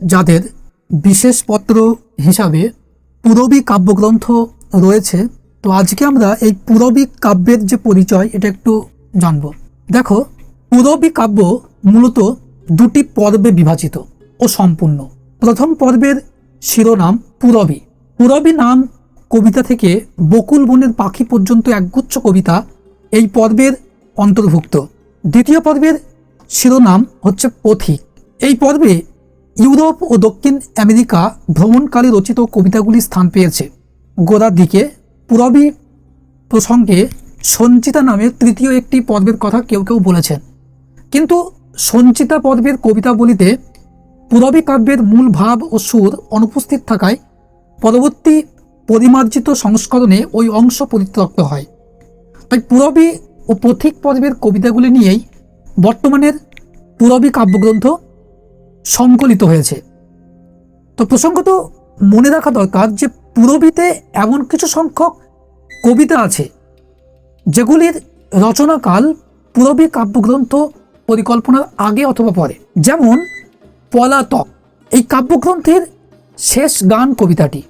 যাদের বিশেষপত্র হিসাবে পুরবী কাব্যগ্রন্থ রয়েছে, তো আজকে আমরা এই পুরবী কাব্যের যে পরিচয়, এটা একটু জানব। দেখো, পুরবী কাব্য মূলত দুটি পর্বে বিভাজিত ও সম্পূর্ণ। প্রথম পর্বের শিরোনাম পুরবী। পুরবী নাম কবিতা থেকে বকুল বনের পাখি পর্যন্ত একগুচ্ছ কবিতা এই পর্বের অন্তর্ভুক্ত। দ্বিতীয় পর্বের শিরোনাম হচ্ছে পথিক। এই পর্বে ইউরোপ ও দক্ষিণ আমেরিকা ভ্রমণকালে রচিত কবিতাগুলি স্থান পেয়েছে। গোড়ার দিকে পুরবী প্রসঙ্গে সঞ্চিতা নামে তৃতীয় একটি পর্বের কথা কেউ কেউ বলেছেন। কিন্তু সঞ্চিতা পর্বের কবিতাবলিতে পুরবী কাব্যের মূল ভাব ও সুর অনুপস্থিত থাকায় পরবর্তী পরিমার্জিত সংস্করণে ওই অংশ পরিত্যক্ত হয়। তাই পুরবী ও পথিক পর্বের কবিতাগুলি নিয়েই বর্তমানের পুরবী কাব্যগ্রন্থ সংকলিত হয়েছে। তো প্রসঙ্গত মনে রাখা দরকার যে পুরবীতে এমন কিছু সংখ্যক কবিতা আছে, যেগুলির রচনাকাল পুরবী কাব্যগ্রন্থ পরিকল্পনার আগে অথবা পরে। যেমন পলাতক, এই কাব্যগ্রন্থের শেষ গান কবিতাটি।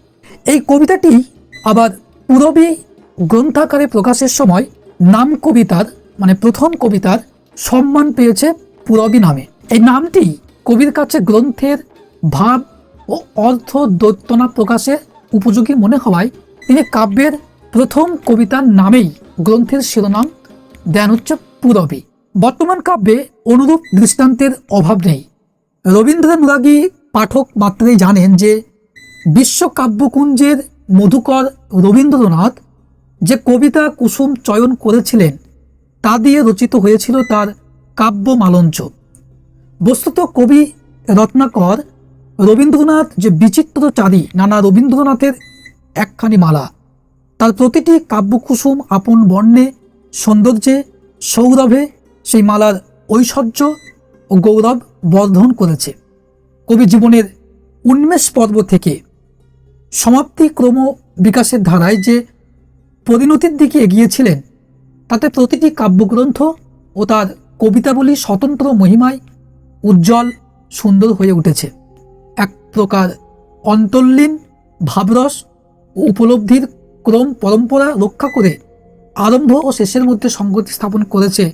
এই কবিতাটি আবার পুরবী গ্রন্থাকারে প্রকাশের সময় নাম কবিতার মানে প্রথম কবিতার সম্মান পেয়েছে পুরবী নামে। এই নামটি কবির কাছে গ্রন্থের ভাব ও অর্থ দৈত্যনা প্রকাশে উপযোগী মনে হওয়ায় তিনি কাব্যের প্রথম কবিতার নামেই গ্রন্থের শিরোনাম দেন হচ্ছে পুরবী। বর্তমান কাব্যে অনুরূপ দৃষ্টান্তের অভাব নেই। রবীন্দ্রানুরাগী পাঠক মাত্রেই জানেন যে বিশ্বকাব্যকুঞ্জের মধুকর রবীন্দ্রনাথ যে কবিতা কুসুম চয়ন করেছিলেন, তা দিয়ে রচিত হয়েছিল তার কাব্য মালঞ্চ বস্তুত কবি রত্নাকর রবীন্দ্রনাথ যে বিচিত্রচারী নানা রবীন্দ্রনাথের একখানি মালা। তার প্রতিটি কাব্যকুসুম আপন বর্ণে, সৌন্দর্যে, সৌরভে সেই মালার ঐশ্বর্য ও গৌরব বর্ধন করেছে। কবি জীবনের উন্মেষ পর্ব থেকে সমাপ্তি ক্রম বিকাশের ধারায় যে পরিণতির দিকে এগিয়েছিলেন, তাতে প্রতিটি কাব্যগ্রন্থ ও তার কবিতাবলী স্বতন্ত্র মহিমায় উজ্জ্বল, সুন্দর হয়ে উঠেছে। এক প্রকার অন্তর্লীন, ভাবরস ও উপলব্ধির ক্রম পরম্পরা রক্ষা করে আরম্ভ ও শেষের মধ্যে সংগতি স্থাপন করেছে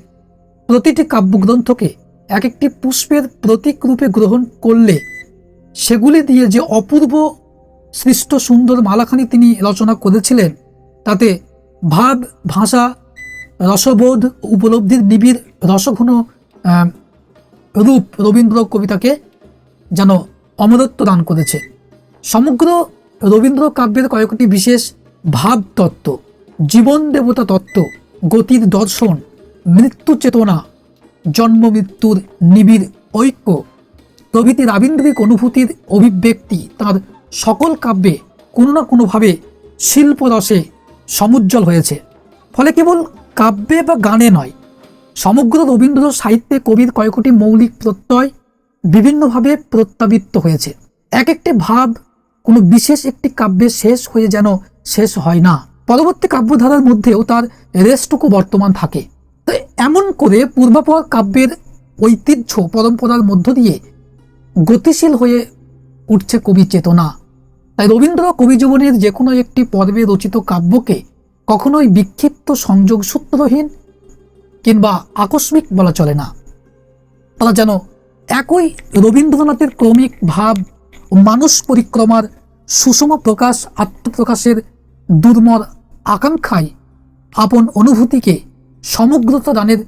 প্রতিটি কাব্যগ্রন্থকে। এক একটি পুষ্পের প্রতীক রূপে গ্রহণ করলে সেগুলি দিয়ে যে অপূর্ব, সৃষ্ট, সুন্দর মালাখানি তিনি রচনা করেছিলেন, তাতে ভাব, ভাষা, রসবোধ, উপলব্ধির নিবিড় রসঘন রূপ রবীন্দ্র কবিতাকে যেন অমরত্ব দান করেছে। সমগ্র রবীন্দ্র কাব্যের কয়েকটি বিশেষ ভাব তত্ত্ব, জীবন দেবতা তত্ত্ব, গতির দর্শন, মৃত্যু চেতনা, জন্ম মৃত্যুর নিবিড় ঐক্য, প্রভৃতি রাবীন্দ্রিক অনুভূতির অভিব্যক্তি তার সকল কাব্যে কোনো না কোনোভাবে শিল্পরসে সমুজ্জ্বল হয়েছে। ফলে কেবল কাব্যে বা গানে নয় সমগ্র রবীন্দ্র সাহিত্যে কবির কয়েকটি মৌলিক প্রত্যয় বিভিন্নভাবে প্রত্যাবৃত্ত হয়েছে। এক একটি ভাব কোনো বিশেষ একটি কাব্যে শেষ হয়ে যেন শেষ হয় না। পরবর্তী কাব্যধারার মধ্যেও তার রেসটুকু বর্তমান থাকে। তো এমন করে পূর্বাপর কাব্যের ঐতিহ্য পরম্পরার মধ্য দিয়ে গতিশীল হয়ে উঠছে কবি চেতনা। তাই রবীন্দ্র কবি জীবনের যে কোনো একটি পর্বে রচিত কাব্যকে কখনোই বিক্ষিপ্ত সংযোগ সূত্রহীন কিংবা আকস্মিক বলা চলে না। তারা যেন একই রবীন্দ্রনাথের ক্রমিক ভাব মানুষ পরিক্রমার সুষম প্রকাশ, আত্মপ্রকাশের দুর্মর আকাঙ্ক্ষায় আপন অনুভূতিকে সমগ্রতা দানের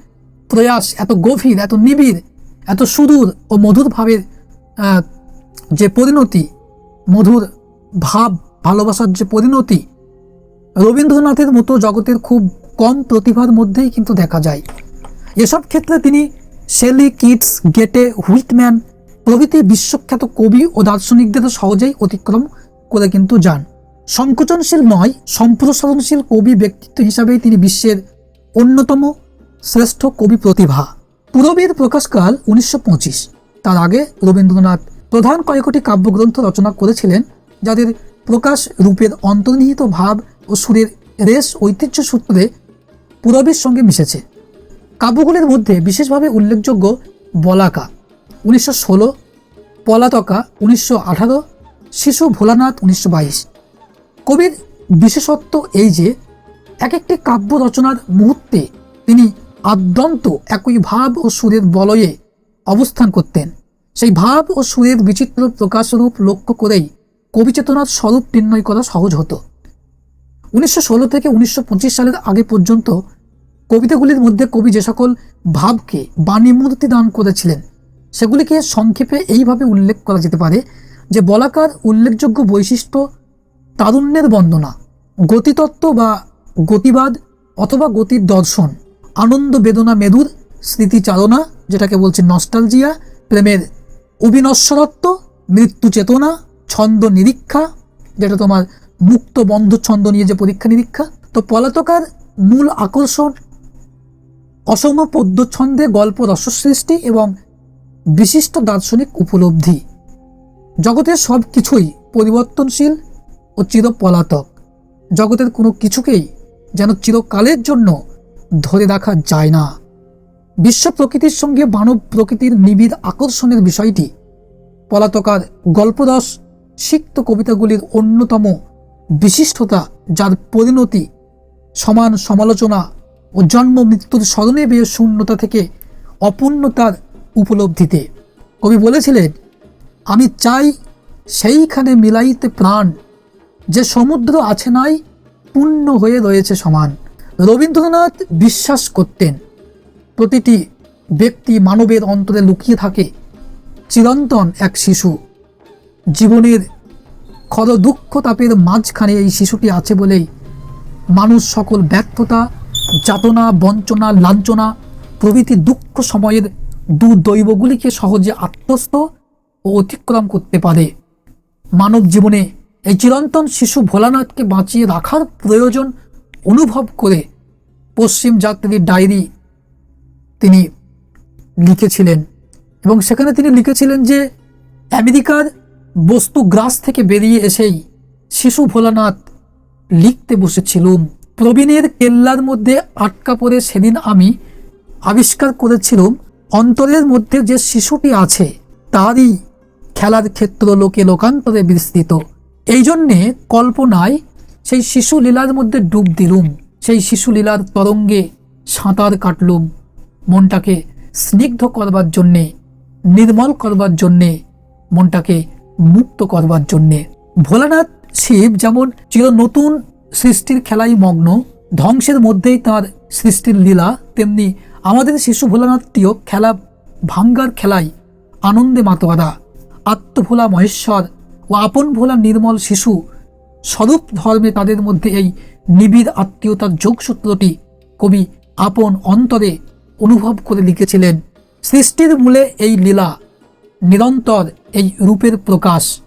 প্রয়াস এত গভীর, এত নিবিড়, এত সুদূর ও মধুর ভাবের যে পরিণতি, মধুর ভাব, ভালোবাসার যে পরিণতি রবীন্দ্রনাথের মতো জগতের খুব কম প্রতিভার মধ্যেই কিন্তু দেখা যায়। এসব ক্ষেত্রে তিনি শেলি কিটস, গেটে হুইটম্যান প্রভৃতি বিশ্বখ্যাত কবি ও দার্শনিকদের সহজেই অতিক্রম করে কিন্তু যান। সংকোচনশীল নয়, সম্প্রসারণশীল কবি ব্যক্তিত্ব হিসাবেই তিনি বিশ্বের অন্যতম শ্রেষ্ঠ কবি প্রতিভা। পুরবীর প্রকাশকাল উনিশশো পঁচিশ। তার আগে রবীন্দ্রনাথ প্রধান কয়েকটি কাব্যগ্রন্থ রচনা করেছিলেন, যাদের প্রকাশ রূপের অন্তর্নিহিত ভাব ও সুরের রেশ ঐতিহ্য সূত্রে পুরবীর সঙ্গে মিশেছে। কাব্যগুলির মধ্যে বিশেষভাবে উল্লেখযোগ্য বলাকা, উনিশশো ষোলো, পলাতকা, উনিশশো আঠারো, শিশু ভোলানাথ, উনিশশো বাইশ। কবির বিশেষত্ব এই যে এক একটি কাব্য রচনার মুহূর্তে তিনি আদ্যন্ত একই ভাব ও সুরের বলয়ে অবস্থান করতেন। সেই ভাব ও সুরের বিচিত্র প্রকাশরূপ লক্ষ্য করেই কবিচেতনার স্বরূপ নির্ণয় করা সহজ হতো। উনিশশো ষোলো থেকে উনিশশো পঁচিশ সালের আগে পর্যন্ত কবিতাগুলির মধ্যে কবি যে সকল ভাবকে বাণীমূর্তি দান করেছিলেন, সেগুলিকে সংক্ষেপে এইভাবে উল্লেখ করা যেতে পারে যে বলাকার উল্লেখযোগ্য বৈশিষ্ট্য তারুণ্যের বন্দনা, গতিতত্ত্ব বা গতিবাদ অথবা গতির দর্শন, আনন্দ বেদনা মেদুর স্মৃতিচারণা, যেটাকে বলছে নস্টালজিয়া, প্রেমের অবিনশ্বরত্ব, মৃত্যু চেতনা, ছন্দ নিরীক্ষা, যেটা তোমার মুক্ত বন্ধ ছন্দ নিয়ে যে পরীক্ষা নিরীক্ষা, তো পলাতকার মূল আকর্ষণ অসম পদ্য ছন্দে গল্প রসসৃষ্টি এবং বিশিষ্ট দার্শনিক উপলব্ধি। জগতের সব কিছুই পরিবর্তনশীল ও চিরপলাতক। জগতের কোনো কিছুকেই যেন চিরকালের জন্য ধরে রাখা যায় না। বিশ্ব প্রকৃতির সঙ্গে মানব প্রকৃতির নিবিড় আকর্ষণের বিষয়টি পলাতকার গল্পরস, সিক্ত কবিতাগুলির অন্যতম বিশিষ্টতা যার পরিণতি সমান সমালোচনা ও জন্ম মৃত্যুর স্মরণে বেয়ে শূন্যতা থেকে অপূর্ণতার উপলব্ধিতে। কবি বলেছিলেন, আমি চাই সেইখানে মিলাইতে প্রাণ, যে সমুদ্র আছে নাই পূর্ণ হয়ে রয়েছে সমান। রবীন্দ্রনাথ বিশ্বাস করতেন, প্রতিটি ব্যক্তি মানবের অন্তরে লুকিয়ে থাকে চিরন্তন এক শিশু। জীবনের খর দুঃখ তাপের মাঝখানে এই শিশুটি আছে বলেই মানুষ সকল ব্যর্থতা, যাতনা, বঞ্চনা, লাঞ্ছনা, প্রভৃতি দুঃখ সময়ের দুর্দৈবগুলিকে সহজে আত্মস্থ ও অতিক্রম করতে পারে। মানব জীবনে এই চিরন্তন শিশু ভোলানাথকে বাঁচিয়ে রাখার প্রয়োজন অনুভব করে পশ্চিম যাত্রীর ডায়েরি তিনি লিখেছিলেন এবং সেখানে তিনি লিখেছিলেন যে, আমেরিকার বস্তু গ্রাস থেকে বেরিয়ে এসেই শিশু ভোলানাথ লিখতে বসেছিলুম। প্রবীণের কেল্লার মধ্যে আটকা পড়ে সেদিন আমি আবিষ্কার করেছিলাম, অন্তরের মধ্যে যে শিশুটি আছে, তারই খেলার ক্ষেত্র লোকে লোকান্তরে বিস্তৃত। এই জন্যে কল্পনায় সেই শিশু লীলার মধ্যে ডুব দিলুম, সেই শিশু লীলার তরঙ্গে সাঁতার কাটলুম। মনটাকে স্নিগ্ধ করবার জন্যে, নির্মল করবার জন্যে মনটাকে মুক্ত করবার জন্যে। ভোলানাথ শিব যেমন চির নতুন সৃষ্টির খেলায় মগ্ন, ধ্বংসের মধ্যেই তার সৃষ্টির লীলা, তেমনি আমাদের শিশু ভোলানাথটিও খেলা ভাঙ্গার খেলায় আনন্দে মাতোয়ারা। আত্মভোলা মহেশ্বর ও আপন ভোলা নির্মল শিশু স্বরূপ ধর্মে তাদের মধ্যে এই নিবিড় আত্মীয়তার যোগসূত্রটি কবি আপন অন্তরে অনুভব করে লিখেছিলেন। সৃষ্টির মূলে এই লীলা নিরন্তর এই রূপের প্রকাশ।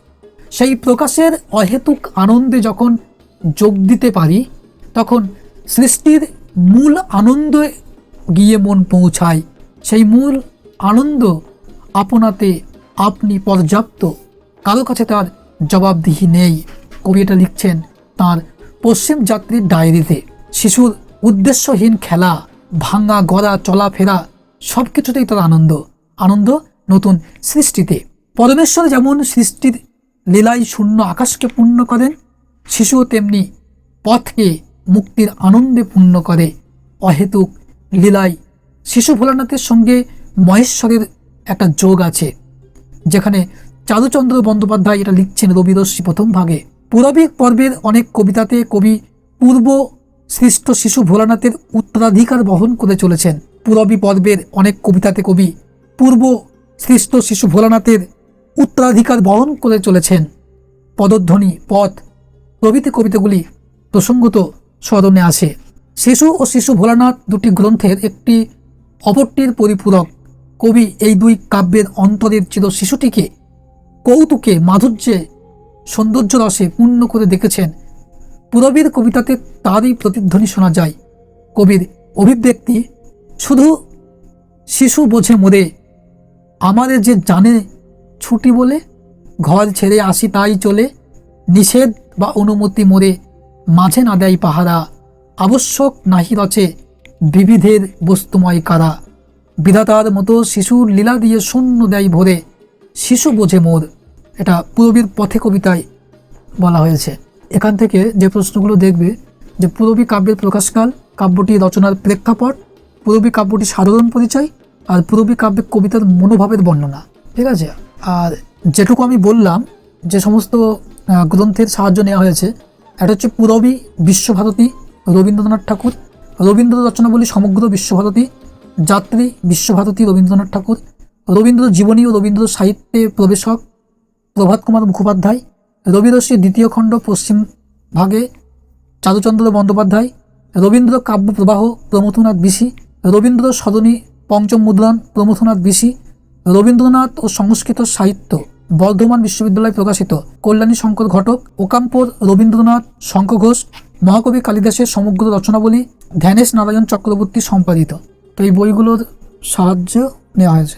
সেই প্রকাশের অহেতুক আনন্দে যখন যোগ দিতে পারি, তখন সৃষ্টির মূল আনন্দে গিয়ে মন পৌঁছায়। সেই মূল আনন্দ আপনাতে আপনি পর্যাপ্ত, কারও কাছে তার জবাবদিহি নেই। কবি এটা লিখছেন তার পশ্চিম যাত্রীর ডায়েরিতে। শিশুর উদ্দেশ্যহীন খেলা, ভাঙা গড়া, চলাফেরা সব কিছুতেই তার আনন্দ। আনন্দ নতুন সৃষ্টিতে। পরমেশ্বর যেমন সৃষ্টির লীলায় শূন্য আকাশকে পূর্ণ করেন, শিশুও তেমনি পথকে মুক্তির আনন্দে পূর্ণ করে। অহেতুক লীলায় শিশু ভোলানাথের সঙ্গে মহেশ্বরের একটা যোগ আছে, যেখানে চারুচন্দ্র বন্দ্যোপাধ্যায় এটা লিখছেন রবিরশ্মি প্রথম ভাগে। পুরবিক পর্বের অনেক কবিতাতে কবি পূর্ব সৃষ্ট শিশু ভোলানাথের উত্তরাধিকার বহন করে চলেছেন। পুরবী পর্বের অনেক কবিতাতে কবি পূর্ব সৃষ্ট শিশু ভোলানাথের উত্তরাধিকার বহন করে চলেছেন। পদধ্বনি, পথ, প্রভৃতি কবিতাগুলি প্রসঙ্গত স্মরণে আসে। শিশু ও শিশু ভোলানাথ দুটি গ্রন্থের একটি অপরটির পরিপূরক কবি এই দুই কাব্যের অন্তরের চির শিশুটিকে কৌতুকে, মাধুর্যে, সৌন্দর্য রসে পূর্ণ করে দেখেছেন। পুরবীর কবিতাতে তারই প্রতিধ্বনি শোনা যায়। কবির অভিব্যক্তি, শুধু শিশু বোঝে মোরে আমাদের যে জানে ছুটি বলে, ঘর ছেড়ে আসি তাই চলে, নিষেধ বা অনুমতি মোরে মাঝে না দেয় পাহারা, আবশ্যক নাহি রচে বিবিধের বস্তুময় কারা। বিধাতার মতো শিশুর লীলা দিয়ে শূন্য দেয় ভরে, শিশু বোঝে মোর, এটা পুরবীর পথে কবিতায় বলা হয়েছে। এখান থেকে যে প্রশ্নগুলো দেখবে, যে পুরবী কাব্যের প্রকাশকাল কাব্যটি রচনার প্রেক্ষাপট, পুরবী কাব্যটি সাধারণ পরিচয় আর পুরবী কাব্যে কবিতার মনোভাবের বর্ণনা, ঠিক আছে? আর যেটুকু আমি বললাম, যে সমস্ত গ্রন্থের সাহায্য নেওয়া হয়েছে, এটা হচ্ছে পুরবী বিশ্বভারতী রবীন্দ্রনাথ ঠাকুর, রবীন্দ্র রচনাবলী সমগ্র বিশ্বভারতী, যাত্রী বিশ্বভারতী রবীন্দ্রনাথ ঠাকুর, রবীন্দ্র জীবনী ও রবীন্দ্র সাহিত্যে প্রবেশক প্রভাত কুমার মুখোপাধ্যায় রবিরশ্মি দ্বিতীয় খণ্ড পশ্চিম ভাগে চারুচন্দ্র বন্দ্যোপাধ্যায়, রবীন্দ্র কাব্য প্রবাহ প্রমথনাথ বিশি, রবীন্দ্র সদনী পঞ্চম মুদ্রণ প্রমথনাথ বিশি, রবীন্দ্রনাথ ও সংস্কৃত সাহিত্য, বর্ধমান বিশ্ববিদ্যালয়ে প্রকাশিত, কল্যাণী শঙ্কর ঘটক, ওকাম্পর, রবীন্দ্রনাথ, শঙ্খ ঘোষ, মহাকবি কালিদাসের সমগ্র রচনাবলী ধ্যানেশ নারায়ণ চক্রবর্তী সম্পাদিত। তো এই বইগুলোর সাহায্য নেওয়া হয়েছে।